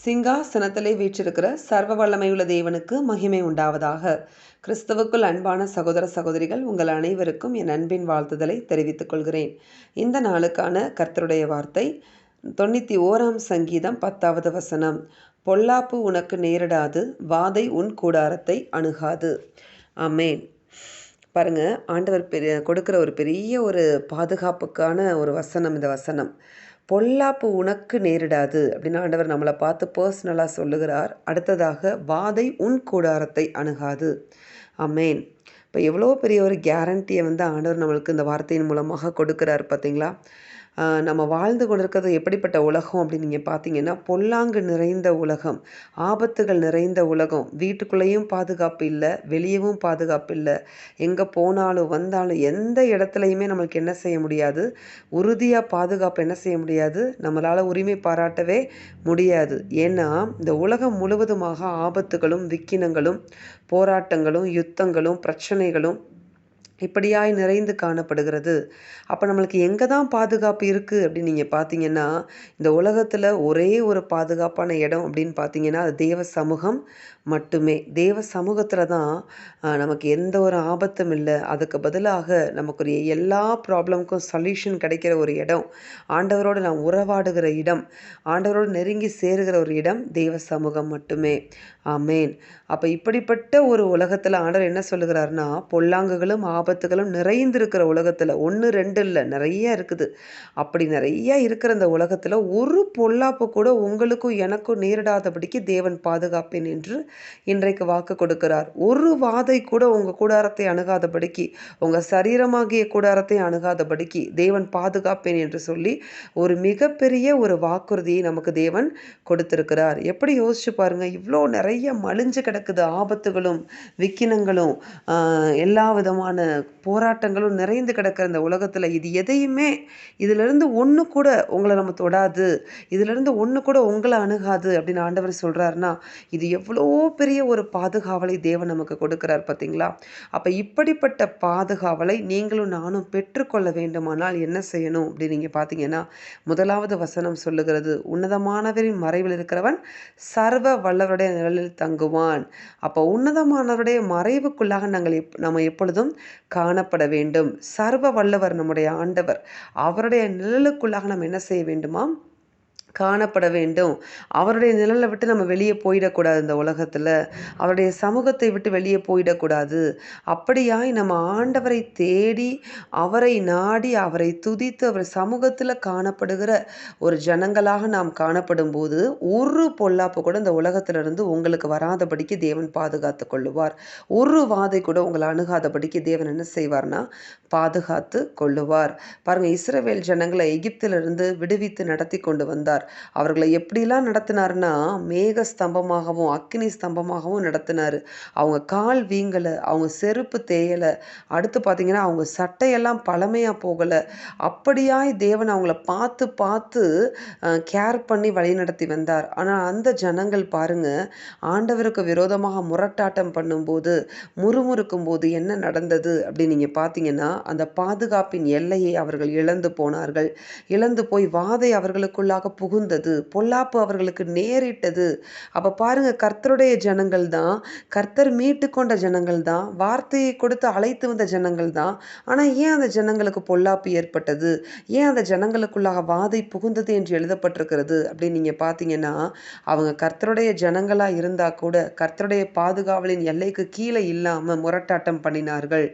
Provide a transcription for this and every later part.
சிங்காசனத்திலே வீற்றிருக்கிற சர்வ வல்லமையுள்ள தேவனுக்கு மகிமை உண்டாவதாக. கிறிஸ்துவுக்குள் அன்பான சகோதர சகோதரிகள் உங்கள் அனைவருக்கும் என் அன்பின் வாழ்த்துதலை தெரிவித்துக் கொள்கிறேன். இந்த நாளுக்கான கர்த்தருடைய வார்த்தை தொண்ணூற்றி ஓராம் சங்கீதம் பத்தாவது வசனம். பொல்லாப்பு உனக்கு நேரிடாது வாதை உன் கூடாரத்தை அணுகாது. அமேன் பாருங்க ஆண்டவர் பெரிய கொடுக்குற ஒரு பெரிய ஒரு பாதுகாப்புக்கான ஒரு வசனம் இந்த வசனம். பொல்லாப்பு உனக்கு நேரிடாது. அப்படின்னு ஆண்டவர் நம்மளை பார்த்து பர்சனலாக சொல்லுகிறார். அடுத்ததாக வாதை உன் கூடாரத்தை அணுகாது. அமேன் இப்போ எவ்வளோ பெரிய ஒரு கேரண்டியை வந்து ஆண்டவர் நம்மளுக்கு இந்த வார்த்தையின் மூலமாக கொடுக்குறார் பார்த்தீங்களா? நம்ம வாழ்ந்து கொண்டிருக்கிறது எப்படிப்பட்ட உலகம் அப்படின்னு நீங்கள் பார்த்தீங்கன்னா பொல்லாங்கு நிறைந்த உலகம் ஆபத்துகள் நிறைந்த உலகம். வீட்டுக்குள்ளேயும் பாதுகாப்பு இல்லை வெளியவும் பாதுகாப்பு இல்லை. எங்கே போனாலும் வந்தாலும் எந்த இடத்துலையுமே நம்மளுக்கு என்ன செய்ய முடியாது? உறுதியாக பாதுகாப்பு என்ன செய்ய முடியாது? நம்மளால் உரிமை பாராட்டவே முடியாது. ஏன்னா இந்த உலகம் முழுவதுமாக ஆபத்துகளும் விக்கினங்களும் போராட்டங்களும் யுத்தங்களும் பிரச்சனைகளும் இப்படியாய் நிறைந்து காணப்படுகிறது. அப்போ நம்மளுக்கு எங்கே தான் பாதுகாப்பு இருக்குது அப்படின்னு நீங்கள் பார்த்தீங்கன்னா இந்த உலகத்தில் ஒரே ஒரு பாதுகாப்பான இடம் அப்படின்னு பார்த்தீங்கன்னா அது தேவ சமூகம் மட்டுமே. தேவ சமூகத்தில் தான் நமக்கு எந்த ஒரு ஆபத்தும் இல்லை. அதுக்கு பதிலாக நமக்கு எல்லா ப்ராப்ளமுக்கும் சொல்யூஷன் கிடைக்கிற ஒரு இடம் ஆண்டவரோடு நான் உறவாடுகிற இடம் ஆண்டவரோடு நெருங்கி சேருகிற ஒரு இடம் தேவ சமூகம் மட்டுமே. ஆமேன். அப்போ இப்படிப்பட்ட ஒரு உலகத்தில் ஆண்டவர் என்ன சொல்லுகிறாருன்னா பொல்லாங்குகளும் ஆபத்து ஆபத்துகளும் நிறைந்திருக்கிற உலகத்தில் ஒன்று ரெண்டு இல்லை நிறைய இருக்குது. அப்படி நிறைய இருக்கிற அந்த உலகத்தில் ஒரு பொல்லாப்பு கூட உங்களுக்கும் எனக்கும் நேரிடாதபடிக்கு தேவன் பாதுகாப்பேன் என்று இன்றைக்கு வாக்கு கொடுக்கிறார். ஒரு வாதை கூட உங்கள் கூடாரத்தை அணுகாதபடிக்கு உங்கள் சரீரமாகிய கூடாரத்தை அணுகாதபடிக்கு தேவன் பாதுகாப்பேன் என்று சொல்லி ஒரு மிகப்பெரிய ஒரு வாக்குறுதியை நமக்கு தேவன் கொடுத்திருக்கிறார். எப்படி யோசிச்சு பாருங்க இவ்வளோ நிறைய மலிஞ்சு கிடக்குது ஆபத்துகளும் விக்கினங்களும் எல்லா விதமான போராட்டங்களும் நிறைந்து கிடக்கிற இந்த உலகத்தில் இது எதையுமே இதிலிருந்து ஒன்று கூட உங்களை நம்ம தொடாது இதிலிருந்து ஒன்று கூட உங்களை அணுகாது அப்படின்னு ஆண்டவர் சொல்கிறாருன்னா இது எவ்வளோ பெரிய ஒரு பாதுகாவலை தேவன் நமக்கு கொடுக்குறார் பார்த்தீங்களா? அப்போ இப்படிப்பட்ட பாதுகாவலை நீங்களும் நானும் பெற்றுக்கொள்ள வேண்டுமானால் என்ன செய்யணும் அப்படின்னு நீங்கள் பார்த்தீங்கன்னா முதலாவது வசனம் சொல்லுகிறது உன்னதமானவரின் மறைவில் இருக்கிறவன் சர்வ வல்லவருடைய நிழலில் தங்குவான். அப்போ உன்னதமானவருடைய மறைவுக்குள்ளாக நாங்கள் எப் நம்ம எப்பொழுதும் காணப்பட வேண்டும். சர்வ வல்லவர் நம்முடைய ஆண்டவர். அவருடைய நிழலுக்குள்ளாக நம்ம என்ன செய்ய வேண்டுமா காணப்பட வேண்டும். அவருடைய நிழலை விட்டு நம்ம வெளியே போயிடக்கூடாது இந்த உலகத்தில். அவருடைய சமூகத்தை விட்டு வெளியே போயிடக்கூடாது. அப்படியாய் நம்ம ஆண்டவரை தேடி அவரை நாடி அவரை துதித்து அவர் சமூகத்தில் காணப்படுகிற ஒரு ஜனங்களாக நாம் காணப்படும் போது ஒரு பொல்லாப்பு கூட இந்த உலகத்திலிருந்து உங்களுக்கு வராதபடிக்கு தேவன் பாதுகாத்து கொள்ளுவார். ஒரு வாதை கூட உங்களை அணுகாதபடிக்கு தேவன் என்ன செய்வார்னா பாதுகாத்து கொள்ளுவார். பாருங்கள் இஸ்ரவேல் ஜனங்களை எகிப்திலிருந்து விடுவித்து நடத்தி கொண்டு வந்தார். நடத்தினார் அவர்களை எப்படிலாம் நடத்தினார்னா மேக ஸ்தம்பமாகவும் அக்னி ஸ்தம்பமாகவும் நடத்தினார். அவங்க கால் வீங்கலை அவங்க செருப்பு தேயலை. அடுத்து பார்த்திங்கன்னா அவங்க சட்டையெல்லாம் பழமையாக போகலை. அப்படியாய் தேவன் அவங்கள பார்த்து பார்த்து கேர் பண்ணி வழிநடத்தி வந்தார். ஆனால் அந்த ஜனங்கள் பாருங்க ஆண்டவருக்கு விரோதமாக முரட்டாட்டம் பண்ணும்போது முறுமுறுக்கும் போது என்ன நடந்தது அப்படின்னு நீங்கள் பார்த்தீங்கன்னா அந்த பாதுகாப்பின் எல்லையை அவர்கள் இழந்து போனார்கள். இழந்து போய் வாதை அவர்களுக்குள்ளாக புகு புகுந்தது பொல்லாப்பு அவர்களுக்கு நேரிட்டது. அப்போ பாருங்கள் கர்த்தருடைய ஜனங்கள் தான் கர்த்தர் மீட்டு கொண்ட ஜனங்கள் தான் வார்த்தையை கொடுத்து அழைத்து வந்த ஜனங்கள் தான். ஆனால் ஏன் அந்த ஜனங்களுக்கு பொல்லாப்பு ஏற்பட்டது? ஏன் அந்த ஜனங்களுக்குள்ளாக வாதை புகுந்தது என்று எழுதப்பட்டிருக்கிறது? அப்படின்னு நீங்கள் பார்த்தீங்கன்னா அவங்க கர்த்தருடைய ஜனங்களாக இருந்தால் கூட கர்த்தருடைய பாதுகாவலின் எல்லைக்கு கீழே இல்லாமல் முரட்டாட்டம் பண்ணினார்கள்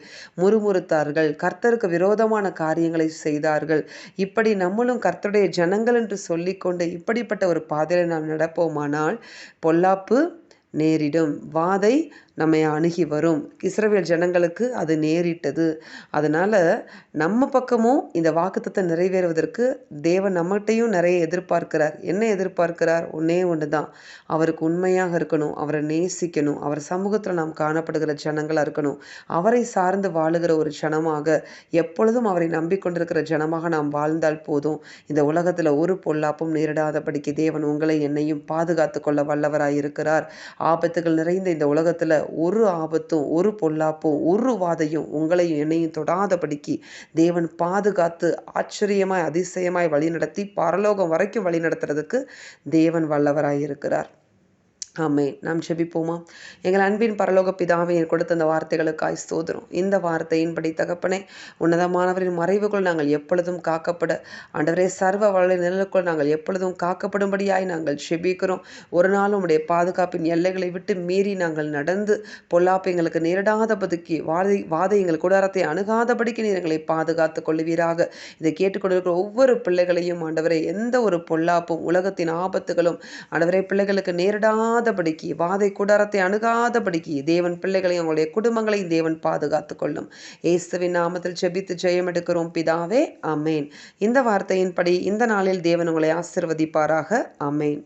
முறுமுறுத்தார்கள் கர்த்தருக்கு விரோதமான காரியங்களை செய்தார்கள். இப்படி நம்மளும் கர்த்தருடைய ஜனங்கள் என்று சொல்லி கொண்டு இப்படிப்பட்ட ஒரு பாதையில் நாம் நடப்போமானால் பொல்லாப்பு நேரிடும். வாதை நம்மை அணுகி வரும். இஸ்ரவேல் ஜனங்களுக்கு அது நேரிட்டது. அதனால் நம்ம பக்கமும் இந்த வாக்குத்தத்தை நிறைவேறுவதற்கு தேவன் நம்மகிட்டையும் நிறைய எதிர்பார்க்கிறார். என்ன எதிர்பார்க்கிறார்? ஒன்றே ஒன்று தான் அவருக்கு உண்மையாக இருக்கணும். அவரை நேசிக்கணும். அவர் சமூகத்தில் நாம் காணப்படுகிற ஜனங்களாக இருக்கணும். அவரை சார்ந்து வாழுகிற ஒரு ஜனமாக எப்பொழுதும் அவரை நம்பிக்கொண்டிருக்கிற ஜனமாக நாம் வாழ்ந்தால் போதும். இந்த உலகத்தில் ஒரு பொல்லாப்பும் நேரிடாதபடிக்கு தேவன் உங்களை என்னையும் பாதுகாத்து கொள்ள வல்லவராய் இருக்கிறார் ஆபத்துகள் நிறைந்த இந்த உலகத்தில் ஒரு ஆபத்தும் ஒரு பொல்லாப்பும் ஒரு வாதையும் உங்களையும் என்னையும் தொடாதபடிக்கு தேவன் பாதுகாத்து ஆச்சரியமாய் அதிசயமாய் வழிநடத்தி பரலோகம் வரைக்கும் வழி நடத்துறதுக்கு தேவன் வல்லவராய் இருக்கிறார் ஆமே நாம் செபிப்போமா? எங்கள் அன்பின் பரலோக பிதாவை கொடுத்த அந்த வார்த்தைகளுக்காய் சோதரும் இந்த வார்த்தையின்படி தகப்பனே உன்னதமானவரின் மறைவுக்குள் நாங்கள் எப்பொழுதும் காக்கப்பட ஆண்டவரே சர்வ வள நிழலுக்குள் நாங்கள் எப்பொழுதும் காக்கப்படும்படியாய் நாங்கள் செபிக்கிறோம். ஒரு நாள் உடைய பாதுகாப்பின் எல்லைகளை விட்டு மீறி நாங்கள் நடந்து பொல்லாப்பு எங்களுக்கு நேரிடாதபடிக்கு வாதை வாதை எங்கள் கூடாரத்தை அணுகாதபடிக்கு நீர் எங்களை பாதுகாத்து கொள்ளுவீராக. இதை கேட்டுக்கொண்டிருக்கிற ஒவ்வொரு பிள்ளைகளையும் ஆண்டவரே எந்த ஒரு பொல்லாப்பும் உலகத்தின் ஆபத்துகளும் ஆண்டவரே பிள்ளைகளுக்கு நேரிடாத அணுகாதபடிக்கு வாதை குடாரத்தை அணுகாதபடிக்கு தேவன் பிள்ளைகளையும் அவங்களுடைய குடும்பங்களையும் தேவன் பாதுகாத்து கொள்ளும். இயேசுவின் நாமத்தில் ஜெபித்து ஜெயம் எடுக்கிறோம் பிதாவே. அமேன் இந்த வார்த்தையின்படி இந்த நாளில் தேவன் உங்களை ஆசிர்வதிப்பாராக. அமேன்